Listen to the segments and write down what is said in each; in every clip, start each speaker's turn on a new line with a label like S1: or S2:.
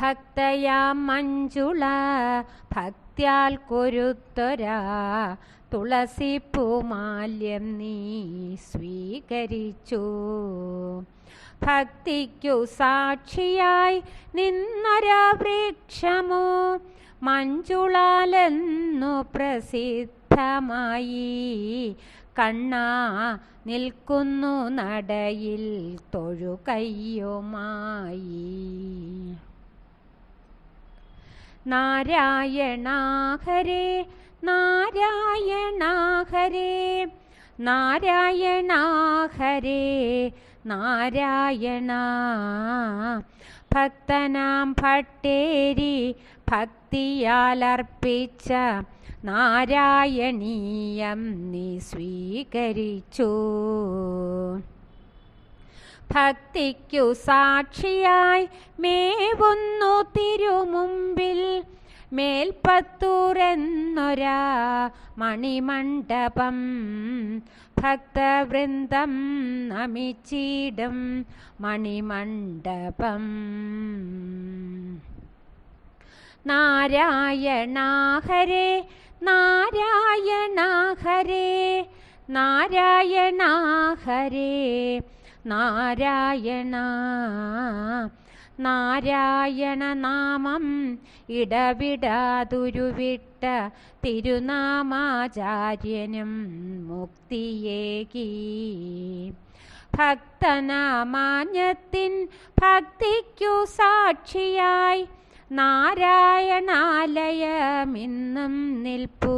S1: ഭക്തയാം മഞ്ജുള ഭക്ത്യാൽ കൊരുത്തൊരാ തുളസിപ്പൂമാല്യം നീ സ്വീകരിച്ചു. ഭക്തിക്കു സാക്ഷിയായി നിന്നൊരാ വൃക്ഷമോ മഞ്ജുളാലെന്നു പ്രസിദ്ധമായി. കണ്ണാ നിൽക്കുന്നു നടയിൽ തൊഴുകയ്യുമായി. നാരായണ ഹരേ നാരായണ ഹരേ നാരായണ നാരായണ. ഭക്തനാം ഭട്ടേരി ഭക്തിയാലർപ്പിച്ച നാരായണീയം നീ സ്വീകരിച്ചു. ഭക്തിക്കു സാക്ഷിയായി മേവുന്നു തിരുമുമ്പിൽ. മേൽപ്പത്തൂരെന്നൊരാ മണിമണ്ഡപം. ഭക്തവൃന്ദം അമിച്ചിടും മണിമണ്ഡപം. നാരായണ ഹരേ നാരായണ ഹരേ നാരായണ ഹരേ നാരായണ. നാരായണ നാമം ഇടവിടാതുരുവിട്ട തിരുനാമാചാര്യനും മുക്തിയേകി. ഭക്തനാമാന്യത്തിൻ ഭക്തിക്കു സാക്ഷിയായി നാരായണാലയമിന്നും നിൽപ്പൂ.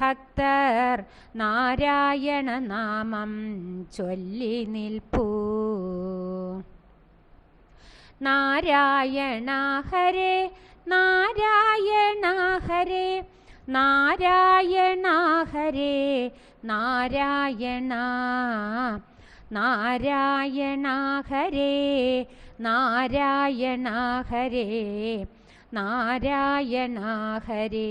S1: ഭക്തർ നാരായണ നാമം ചൊല്ലി നിൽപ്പൂ. നാരായണ ഹരേ നാരായണ ഹരേ നാരായണ ഹരേ നാരായണ നാരായണ ഹരേ നാരായണ ഹരേ നാരായണ ഹരേ.